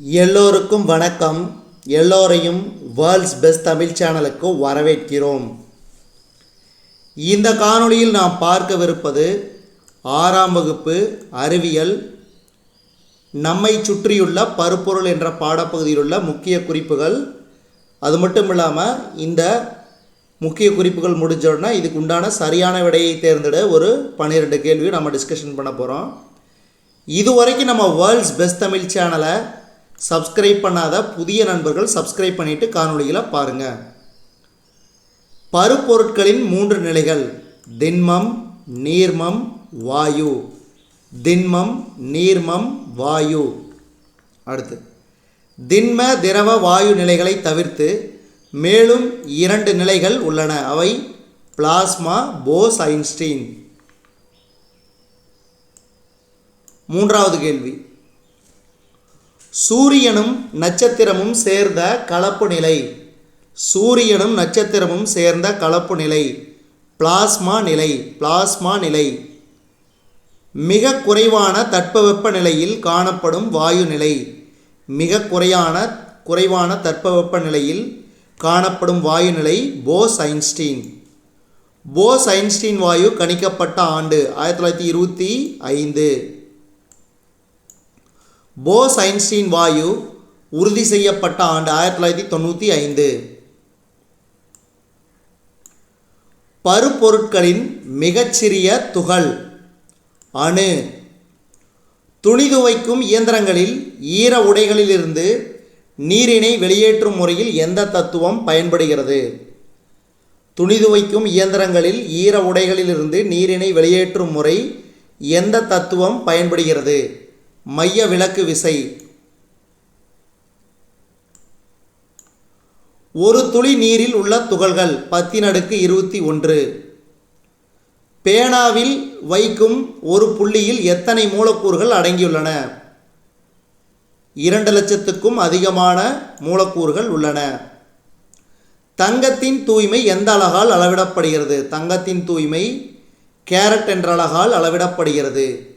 எல்லோருக்கும் வணக்கம். எல்லோரையும் வேர்ல்ட்ஸ் பெஸ்ட் தமிழ் சேனலுக்கு வரவேற்கிறோம். இந்த காணொளியில் நாம் பார்க்கவிருப்பது ஆறாம் வகுப்பு அறிவியல் நம்மை சுற்றியுள்ள பருப்பொருள் என்ற பாடப்பகுதியில் உள்ள முக்கிய குறிப்புகள். அது மட்டும் இல்லாமல் இந்த முக்கிய குறிப்புகள் முடிஞ்சோடனே இதுக்கு உண்டான சரியான விடையை தேர்ந்தெடு. ஒரு பன்னிரெண்டு கேள்வியும் நம்ம டிஸ்கஷன் பண்ண போகிறோம் இதுவரைக்கும் நம்ம வேர்ல்ட்ஸ் பெஸ்ட் தமிழ் சேனலை சப்ஸ்கிரைப் பண்ணாத புதிய நண்பர்கள் சப்ஸ்கிரைப் பண்ணிவிட்டு காணொலியில் பாருங்கள் பருப்பொருட்களின் மூன்று நிலைகள். திண்மம் நீர்மம் வாயு. திண்மம் நீர்மம் வாயு. அடுத்து. திண்ம திரவ வாயு நிலைகளை தவிர்த்து மேலும் இரண்டு நிலைகள் உள்ளன. அவை பிளாஸ்மா போஸ் ஐன்ஸ்டீன். மூன்றாவது கேள்வி. சூரியனும் நட்சத்திரமும் சேர்ந்த கலப்பு நிலை. சூரியனும் நட்சத்திரமும் சேர்ந்த கலப்பு நிலை. பிளாஸ்மா நிலை பிளாஸ்மா நிலை. மிக குறைவான தட்பவெப்ப நிலையில் காணப்படும் வாயு நிலை. மிக குறையான குறைவான தட்பவெப்ப நிலையில் காணப்படும் வாயு நிலை போஸ் ஐன்ஸ்டீன். போஸ் ஐன்ஸ்டீன் வாயு கணிக்கப்பட்ட ஆண்டு ஆயிரத்தி தொள்ளாயிரத்தி இருபத்தி ஐந்து. போஸ் ஐன்ஸ்டீன் வாயு உறுதி செய்யப்பட்ட ஆண்டு ஆயிரத்தி தொள்ளாயிரத்தி தொண்ணூற்றி ஐந்து. பருப்பொருட்களின் மிகச்சிறிய துகள். அணு. துணி துவைக்கும் இயந்திரங்களில் ஈர உடைகளிலிருந்து நீரினை வெளியேற்றும் முறையில் எந்த தத்துவம் பயன்படுகிறது? துணி துவைக்கும் இயந்திரங்களில் ஈர உடைகளிலிருந்து நீரினை வெளியேற்றும் முறை எந்த தத்துவம் பயன்படுகிறது? மைய விளக்கு விசை. ஒரு துளி நீரில் உள்ள துகள்கள் பத்தினடுக்கு இருபத்தி ஒன்று. பேனாவில் வைக்கும் ஒரு புள்ளியில் எத்தனை மூலக்கூறுகள் அடங்கியுள்ளன? இரண்டு லட்சத்துக்கும் அதிகமான மூலக்கூறுகள் உள்ளன. தங்கத்தின் தூய்மை எந்த அழகால் அளவிடப்படுகிறது? தங்கத்தின் தூய்மை கேரட் என்ற அழகால் அளவிடப்படுகிறது.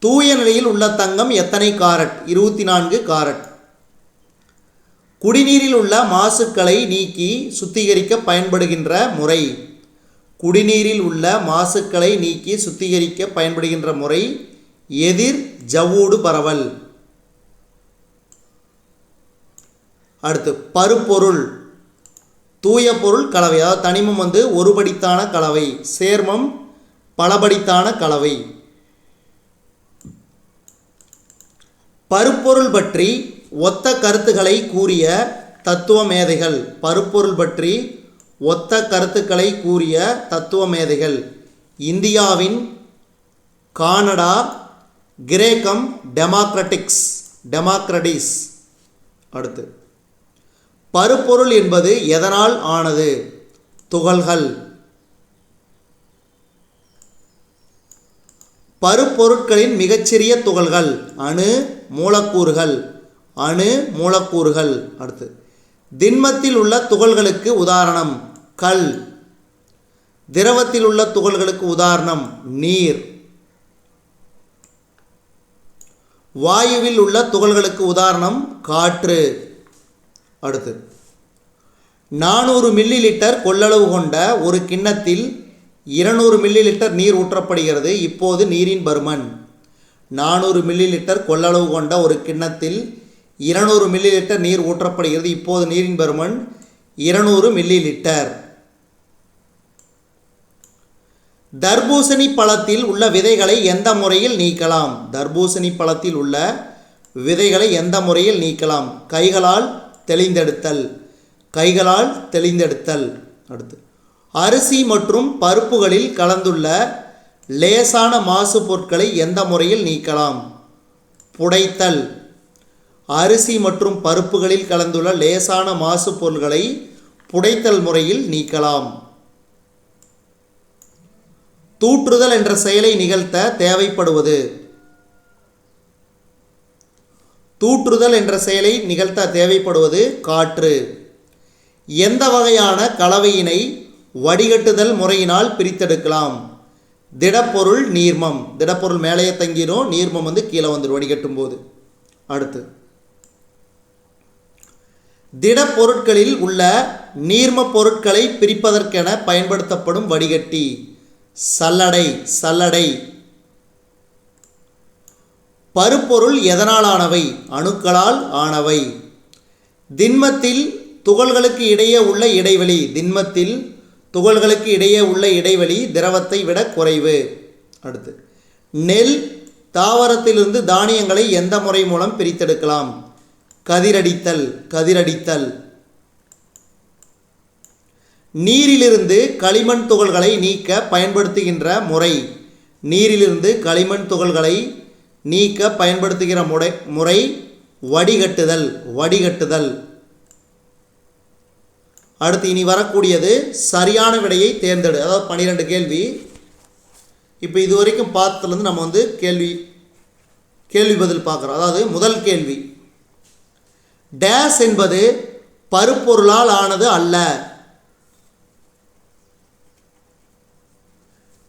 தூய நிலையில் உள்ள தங்கம் எத்தனை காரட்? இருபத்தி நான்கு காரட். குடிநீரில் உள்ள மாசுக்களை நீக்கி சுத்திகரிக்க பயன்படுகின்ற முறை. குடிநீரில் உள்ள மாசுக்களை நீக்கி சுத்திகரிக்க பயன்படுகின்ற முறை எதிர் ஜவ்வூடு பரவல். அடுத்து பருப்பொருள். தூய பொருள் கலவை அதாவது தனிமம் வந்து ஒருபடித்தான கலவை சேர்மம் பலபடித்தான கலவை. பருப்பொருள் பற்றி ஒத்த கருத்துக்களை கூறிய தத்துவ மேதைகள் பருப்பொருள் பற்றி ஒத்த கருத்துக்களை கூறிய தத்துவ மேதைகள் இந்தியாவின் கானடா கிரேக்கம் டெமோக்ரட்டிக்ஸ் டெமோக்ரட்டிஸ் அடுத்து. பருப்பொருள் என்பது எதனால் ஆனது? துகள்கள். பருப்பொருட்களின் மிகச்சிறிய துகள்கள். அணு மூலக்கூறுகள். அணு மூலக்கூறுகள். அடுத்து. திண்மத்தில் உள்ள துகள்களுக்கு உதாரணம். கல். திரவத்தில் உள்ள துகள்களுக்கு உதாரணம். நீர். வாயுவில் உள்ள துகள்களுக்கு உதாரணம். காற்று. அடுத்து. நானூறு மில்லி லிட்டர் கொள்ளளவு கொண்ட ஒரு கிண்ணத்தில் இருநூறு மில்லி லிட்டர் நீர் ஊற்றப்படுகிறது. இப்போது நீரின் பருமன். நானூறு மில்லி லிட்டர் கொள்ளளவு கொண்ட ஒரு கிண்ணத்தில் இருநூறு மில்லி லிட்டர் நீர் ஊற்றப்படுகிறது. இப்போது நீரின் பருமன் இருநூறு மில்லி லிட்டர் தர்பூசணி பழத்தில் உள்ள விதைகளை எந்த முறையில் நீக்கலாம்? தர்பூசணி பழத்தில் உள்ள விதைகளை எந்த முறையில் நீக்கலாம்? கைகளால் தெளிந்தெடுத்தல். கைகளால் தெளிந்தெடுத்தல். அடுத்து அரிசி மற்றும் பருப்புகளில் கலந்துள்ள லேசான மாசு பொருட்களை எந்த முறையில் நீக்கலாம்? புடைத்தல். அரிசி மற்றும் பருப்புகளில் கலந்துள்ள லேசான மாசு பொருட்களை புடைத்தல் முறையில் நீக்கலாம். தூற்றுதல் என்ற செயலை நிகழ்த்த தேவைப்படுவது. தூற்றுதல் என்ற செயலை நிகழ்த்த தேவைப்படுவது காற்று. எந்த வகையான கலவையினை வடிகட்டுதல் முறையினால் பிரித்தெடுக்கலாம்? திடப்பொருள் நீர்மம். திடப்பொருள் மேலேயே தங்கிரும் நீர்மம் வந்து கீழே வந்துடும் வடிகட்டும் போது அடுத்து. திடப்பொருட்களில் உள்ள நீர்ம பொருட்களை பிரிப்பதற்கென பயன்படுத்தப்படும் வடிகட்டி. சல்லடை சல்லடை. பருப்பொருள் எதனால் ஆனவை அணுக்களால் ஆனவை. திண்மத்தில் துகள்களுக்கு இடையே உள்ள இடைவெளி திண்மத்தில் துகள்களுக்கு இடையே உள்ள இடைவெளி திரவத்தை விட குறைவு. அடுத்து நெல் தாவரத்திலிருந்து தானியங்களை எந்த முறை மூலம் பிரித்தெடுக்கலாம்? கதிரடித்தல் கதிரடித்தல். நீரிலிருந்து களிமண் துகள்களை நீக்க பயன்படுத்துகின்ற முறை. நீரிலிருந்து களிமண் துகள்களை நீக்க பயன்படுத்துகிற முறை முறை வடிகட்டுதல் வடிகட்டுதல். அடுத்து இனி வரக்கூடியது சரியான விடையை தேர்ந்தெடு. அதாவது பன்னிரெண்டு கேள்வி. இப்போ இது வரைக்கும் பார்த்ததுலேருந்து நம்ம வந்து கேள்வி கேள்வி பதில் பார்க்குறோம். அதாவது முதல் கேள்வி. டேஸ் என்பது பருப்பொருளால் ஆனது அல்ல.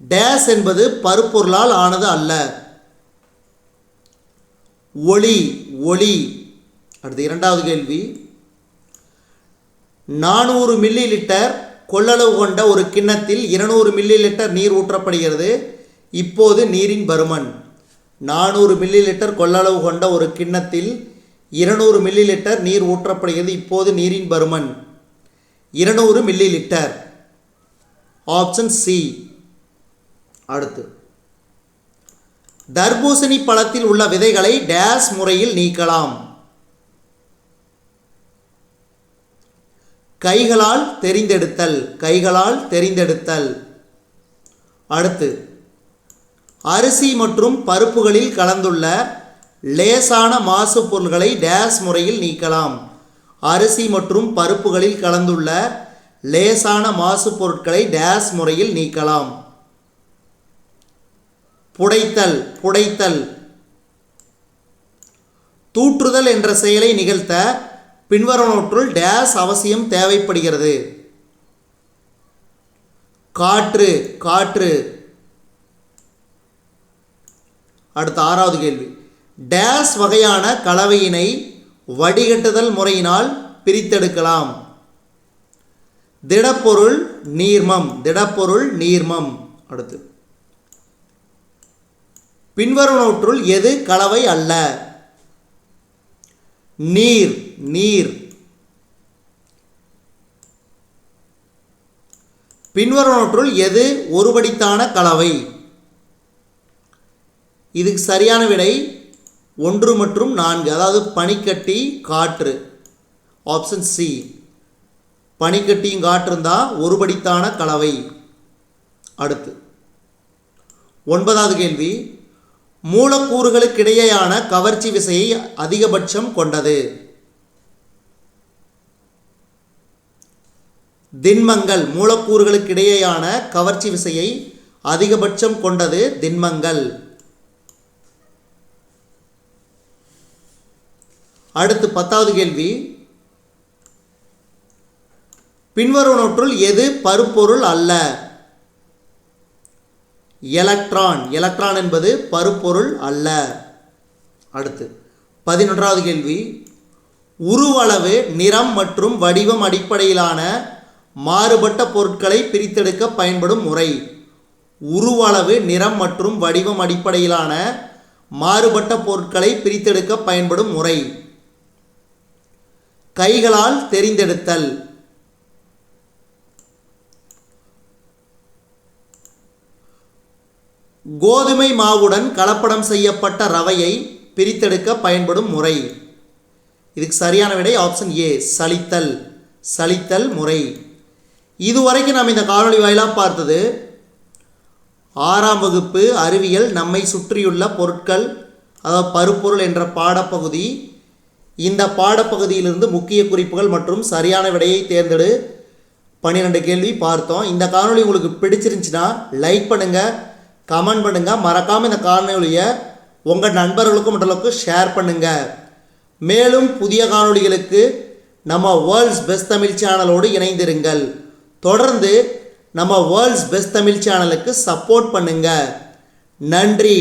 டேஸ் என்பது பருப்பொருளால் ஆனது அல்ல. ஒளி ஒளி. அடுத்து இரண்டாவது கேள்வி. நானூறு மில்லி லிட்டர் கொள்ளளவு கொண்ட ஒரு கிண்ணத்தில் இருநூறு மில்லி லிட்டர் நீர் ஊற்றப்படுகிறது. இப்போது நீரின் பருமன். நானூறு மில்லி லிட்டர் கொள்ளளவு கொண்ட ஒரு கிண்ணத்தில் இருநூறு மில்லி லிட்டர் நீர் ஊற்றப்படுகிறது. இப்போது நீரின் பருமன். இருநூறு மில்லி லிட்டர் ஆப்ஷன் சி அடுத்து. தர்பூசணி பழத்தில் உள்ள விதைகளை டேஸ் முறையில் நீக்கலாம். கைகளால் தெரிந்தெடுத்தல் கைகளால் தெரிந்தெடுத்தல். அடுத்து அரிசி மற்றும் பருப்புகளில் கலந்துள்ள லேசான மாசு பொருள்களை டேஸ் முறையில் நீக்கலாம். அரிசி மற்றும் பருப்புகளில் கலந்துள்ள லேசான மாசு பொருட்களை டேஸ் முறையில் நீக்கலாம். புடைத்தல் புடைத்தல். தூற்றுதல் என்ற செயலை நிகழ்த்த பின்வருவனவற்றுள் டேஸ் அவசியம் தேவைப்படுகிறது. காற்று காற்று. அடுத்த ஆறாவது கேள்வி. டேஸ் வகையான கலவையினை வடிகட்டுதல் முறையினால் பிரித்தெடுக்கலாம். திடப்பொருள் நீர்மம் திடப்பொருள் நீர்மம். அடுத்து. பின்வருவனவற்றுள் எது கலவை அல்ல? நீர் நீர். பின்வருவனவற்றுள் எது ஒருபடித்தான கலவை? இதுக்கு சரியான விடை ஒன்று மற்றும் நான்கு அதாவது பனிக்கட்டி காற்று. ஆப்ஷன் சி பனிக்கட்டியும் காற்றும் தான் ஒருபடித்தான கலவை. அடுத்து. ஒன்பதாவது கேள்வி. மூலக்கூறுகளுக்கிடையேயான கவர்ச்சி விசையை அதிகபட்சம் கொண்டது. திண்மங்கள் மூலக்கூறுகளுக்கிடையேயான கவர்ச்சி விசையை அதிகபட்சம் கொண்டது திண்மங்கள். அடுத்து பத்தாவது கேள்வி. பின்வருவனவற்றுள் எது பருப்பொருள் அல்ல? எலக்ட்ரான். எலக்ட்ரான் என்பது பருப்பொருள் அல்ல. அடுத்து பதினொன்றாவது கேள்வி. உருவளவு நிறம் மற்றும் வடிவம் அடிப்படையிலான மாறுபட்ட பொருட்களை பிரித்தெடுக்க பயன்படும் முறை. உருவளவு நிறம் மற்றும் வடிவம் அடிப்படையிலான மாறுபட்ட பொருட்களை பிரித்தெடுக்க பயன்படும் முறை. கைகளால் தெரிந்தெடுத்தல். கோதுமை மாவுடன் கலப்படம் செய்யப்பட்ட ரவையை பிரித்தெடுக்க பயன்படும் முறை. இதுக்கு சரியான விடை ஆப்ஷன் ஏ சலித்தல் சலித்தல் முறை. இதுவரைக்கும் நாம் இந்த காணொளி வாயிலாக பார்த்தது ஆறாம் வகுப்பு அறிவியல் நம்மை சுற்றியுள்ள பொருட்கள் அதாவது பருப்பொருள் என்ற பாடப்பகுதி. இந்த பாடப்பகுதியிலிருந்து முக்கிய குறிப்புகள் மற்றும் சரியான விடையை தேர்ந்தெடு. பன்னிரெண்டு கேள்வி பார்த்தோம். இந்த காணொளி உங்களுக்கு பிடிச்சிருந்துச்சுன்னா லைக் பண்ணுங்கள் கமெண்ட் பண்ணுங்கள் மறக்காமல் இந்த காணொளியை உங்கள் நண்பர்களுக்கும் மற்றளவுக்கு ஷேர் பண்ணுங்கள் மேலும் புதிய காணொளிகளுக்கு நம்ம வேர்ல்ட்ஸ் பெஸ்ட் தமிழ் சேனலோடு இணைந்திருங்கள். தொடர்ந்து நம்ம வேர்ல்ட்ஸ் பெஸ்ட் தமிழ் சேனலுக்கு சப்போர்ட் பண்ணுங்கள் நன்றி.